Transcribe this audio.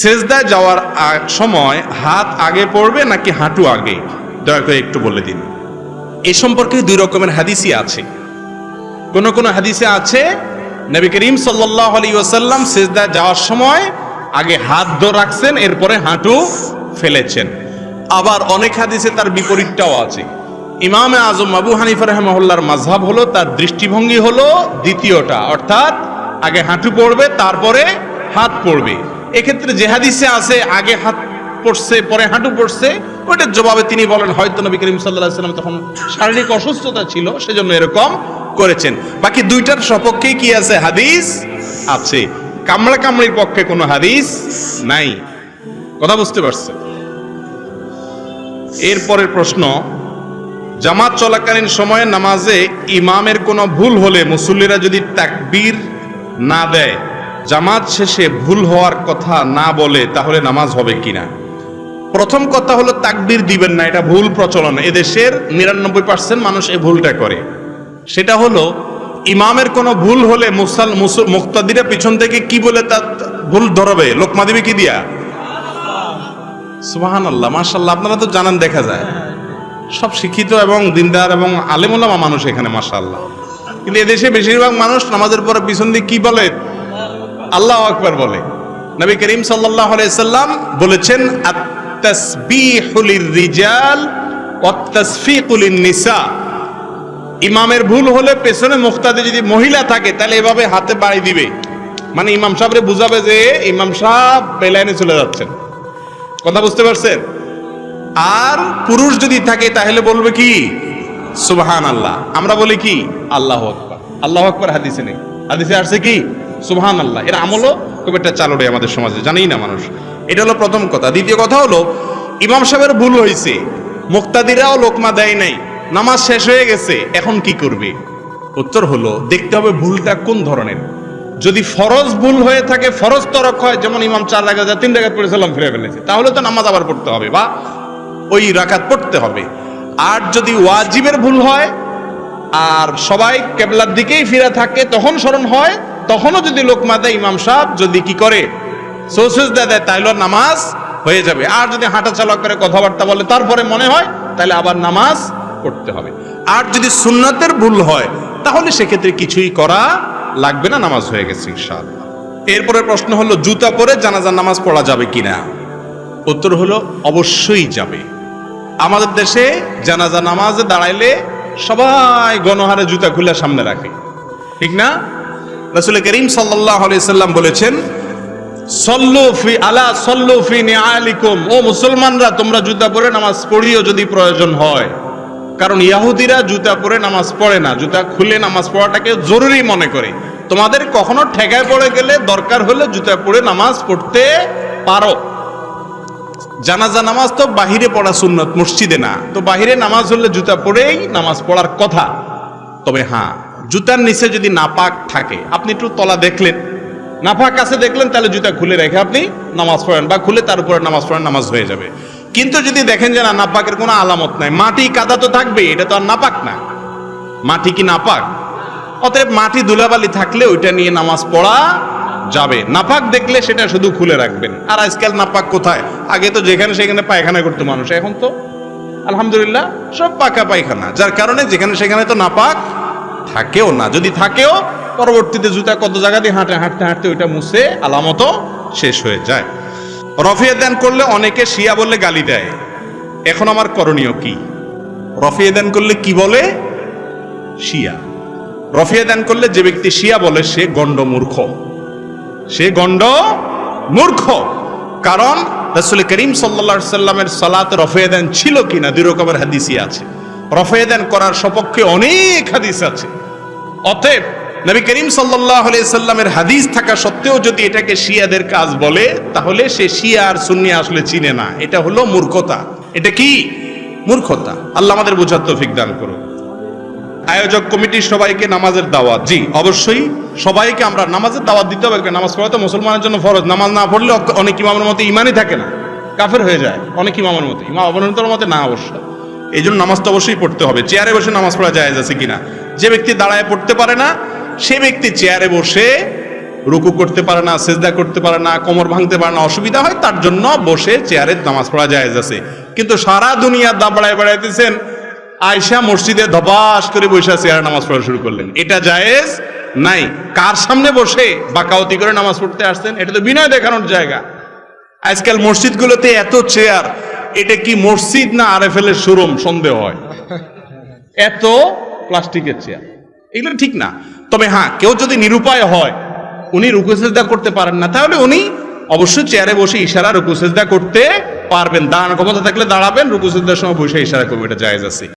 সেজদায় যাওয়ার সময় হাত আগে পড়বে নাকি হাঁটু আগে? দয়া করে একটু বলে দিন। এই সম্পর্কে দুই রকমের হাদিসই আছে। কোন কোন হাদিসে আছে, নবী করিম সাল্লাহ আলী ওয়াসাল্লাম সেজদায় যাওয়ার সময় আগে হাত ধো রাখছেন, এরপরে হাঁটু ফেলেছেন। আবার অনেক হাদিসে তার বিপরীতটাও আছে। ইমামে আজম আবু হানিফা রহমহল্লার মাঝহাব হলো, তার দৃষ্টিভঙ্গি হলো দ্বিতীয়টা, অর্থাৎ আগে হাঁটু পড়বে, তারপরে হাত পড়বে। এক্ষেত্রে যে হাদিসে আছে, আগে হাত পড়ছে, পরে হাঁটু পড়ছে, ওইটার জবাবে তিনি বলেন, হয়তো নবী করিম সাল্লাহ সাল্লাম তখন শারীরিক অসুস্থতা ছিল, সেজন্য এরকম করেছেন। বাকি দুইটার সপক্ষে কি আছে হাদিস? আছে। কামড়া কামড়ির পক্ষে কোনো হাদিস নাই। কথা বুঝতে পারছে এরপরের প্রশ্ন, জামাত চলাকালীন সময়ে নামাজে ইমামের কোনো ভুল হলে মুসল্লিরা যদি তাকবীর না দেয় জামাত শেষে ভুল হওয়ার কথা না বলে তাহলে নামাজ হবে কিনা? প্রথম কথা হলো তাকবির দিবেন না, এটা ভুল প্রচলন। এদেশের নিরানব্বই পার্সেন্ট মানুষ এই ভুলটা করে। সেটা হলো, ইমামের কোনো ভুল হলে মুসাল মুক্তাদিরা পিছন থেকে কি বলে তার ভুল ধরবে? লোকমা দিবে কি দিয়া? সুবাহান আল্লাহ মাশাল্লাহ আপনারা তো জানান, দেখা যায়। সব শিক্ষিত এবং দিনদার এবং আলেমুলামা মানুষ এখানে মাশাল্লাহ কিন্তু এদেশে বেশিরভাগ মানুষ নামাজের পরে পিছন দিয়ে কি বলে? আল্লাহ আকবার বলে। নবী করিম সাল্লাম বলেছেন লিন-নিসা ইমামের ভুল হলে পেছনে মুক্তাদে যদি মহিলা থাকে, তাহলে এভাবে হাতে বাড়ি দিবে। মানে ইমাম সাহেবরে বুঝাবে যে, ইমাম সাহেব বেলাইনে চলে যাচ্ছেন। কথা বুঝতে পারছেন? আর পুরুষ যদি থাকে, তাহলে বলবে কি? সুবহান আল্লাহ আমরা বলি কি? আল্লাহ আকবার। আল্লাহ আকবার হাদিসে নেই। হাদিসে আসছে কি? সুবহান আল্লাহ এর আমলও খুব একটা চালু নেই আমাদের সমাজে, জানেই না মানুষ। এটা হলো প্রথম কথা। দ্বিতীয় কথা হলো, ইমাম সাহেবের ভুল হয়েছে। মুক্তাদিরাও লোকমা দেয় নাই। নামাজ শেষ হয়ে গেছে, এখন কি করবে? উত্তর হলো, দেখতে হবে ভুলটা কোন ধরনের। যদি ফরজ ভুল হয়ে থাকে, ফরজ তরক হয়, যেমন ইমাম চার রাখাত তিন রাখাত পড়ে সালাম ফিরে ফেলেছে, তাহলে তো নামাজ আবার পড়তে হবে বা ওই রাকাত পড়তে হবে। আর যদি ওয়াজিবের ভুল হয়, আর সবাই কেবলার দিকেই ফিরে থাকে, তখন স্মরণ হয় তখনও যদি লোকমা দেয় ইমাম সাহেব, যদি কি করে? সোসেস দেয় ওর নামাজ হয়ে যাবে। আর যদি হাঁটা চালা করে, কথাবার্তা বলে, তারপরে মনে হয় তাহলে আবার নামাজ পড়তে হবে। আর যদি সুন্নাতের ভুল হয়, তাহলে সেক্ষেত্রে কিছুই করা লাগবে না, নামাজ হয়ে গেছে, ইনশাআল্লাহ। এরপরে প্রশ্ন হলো, জুতা পরে জানাজার নামাজ পড়া যাবে কিনা? উত্তর হলো, অবশ্যই যাবে। আমাদের দেশে জানাজা নামাজে দাঁড়াইলে সবাই গণহারে জুতা খুলে সামনে রাখে। ঠিক না? রাসূল করিম সাল্লাল্লাহু সাল্লাম বলেছেন, সল্লু ফি, আলা সল্লু ফি নিআলিকুম। ও মুসলমানরা, তোমরা জুতা পরে নামাজ পড়িও যদি প্রয়োজন হয়। কারণ ইহুদিরা জুতা পরে নামাজ পড়ে না। জুতা খুলে নামাজ পড়াটাকে জরুরি মনে করে। তোমাদের কখনো ঠেকায় পড়ে গেলে দরকার হলে জুতা পরে নামাজ পড়তে পারো। জানাজা নামাজ তো বাহিরে পড়া সুন্নত, মসজিদে না। তো বাহিরে নামাজ হলে জুতা পরেই নামাজ পড়ার কথা। তবে হ্যাঁ জুতার নিচে যদি নাপাক থাকে, আপনি একটু তলা দেখলেন। নাপাক আছে দেখলেন, তাহলে জুতা খুলে রেখে আপনি নামাজ পড়েন বা খুলে তার উপরে নামাজ পড়েন, নামাজ হয়ে যাবে। কিন্তু যদি দেখেন যে না, নাপাকের কোনো আলামত নাই, মাটি কাদা তো থাকবে এটা তো আর নাপাক না। মাটি কি নাপাক? অতএব মাটি ধুলাবালি থাকলে ওইটা নিয়ে নামাজ পড়া যাবে। নাপাক দেখলে সেটা শুধু খুলে রাখবেন। আর আজকাল নাপাক কোথায়? আগে তো যেখানে সেখানে পায়খানা করতো মানুষ, এখন তো আলহামদুলিল্লাহ সব পাকা পায়খানা। যার কারণে যেখানে সেখানে তো নাপাক থাকেও না। যদি থাকেও, পরবর্তীতে জুতা কত জায়গা দিয়ে হাঁটে হাঁটতে হাঁটতে ওইটা মুছে আলামত শেষ হয়ে যায়। রফিয়া দান করলে অনেকে শিয়া বলে গালি দেয়। এখন আমার করণীয় কি? রফিয়া দান করলে কি বলে? শিয়া। রফিয়া দান করলে যে ব্যক্তি শিয়া বলে, সে গণ্ড মূর্খ। সে গণ্ড মূর্খ। কারণ রাসূল করিম সাল্লা সাল্লামের সালাত রফিয়া দান ছিল কিনা দুই রকমের হাদিসই আছে। রফিয়া দান করার সপক্ষে অনেক হাদিস আছে। অতএব নবী করিম সাল্লাহ সাল্লামের হাদিস থাকা সত্ত্বেও যদি এটাকে শিয়াদের কাজ বলে, তাহলে সে শিয়া আর সুন্নি আসলে চিনে না। এটা হলো মূর্খতা। এটা কি? মূর্খতা। আল্লাহ আমাদের বোঝার তৌফিক দান করুন। আয়োজক কমিটির সবাইকে নামাজের দাওয়াত। জি, অবশ্যই সবাইকে আমরা নামাজের দাওয়াত দিতে হবে। নামাজ পড়া তো মুসলমানের জন্য ফরজ। নামাজ না পড়লে অনেক ইমামের মতে ইমানই থাকে না। কাফের হয়ে যায়। অনেক ইমামের মতে। ইমাম অবনতর মতে না অবশ্য। এই জন্য নামাজ তো অবশ্যই পড়তে হবে। চেয়ারে বসে নামাজ পড়া যায় আছে কিনা? যে ব্যক্তি দাঁড়ায় পড়তে পারে না, সে ব্যক্তি চেয়ারে বসে রুকু করতে পারে না, সেজদা করতে পারে না, কোমর ভাঙতে পারে না, অসুবিধা হয়, তার জন্য বসে চেয়ারে নামাজ পড়া যায় আছে। কিন্তু সারা দুনিয়া দা বাড়ায় বেড়াইতেছেন আয়সা মসজিদে ধবাস করে বসে চেয়ারে নামাজ পড়া শুরু করলেন। এটা জায়েজ নাই। কার সামনে বসে বাকাওতি করে নামাজ পড়তে আসতেন এটা তো বিনয় দেখানোর জায়গা। আজকাল মসজিদগুলোতে এত চেয়ার এটা কি মসজিদ না আর এর শোরুম? সন্দেহ হয়। এত প্লাস্টিকের চেয়ার। এগুলো ঠিক না। তবে হ্যাঁ কেউ যদি নিরুপায় হয়, উনি রুকুসেজদা করতে পারেন না। তাহলে উনি অবশ্যই চেয়ারে বসে ইশারা রুকুসেজদা করতে পারবেন। দাঁড়ানো ক্ষমতা থাকলে দাঁড়াবেন রুকুসেজদার সময় বসে ইশারা করবে। এটা জায়েজ আছে।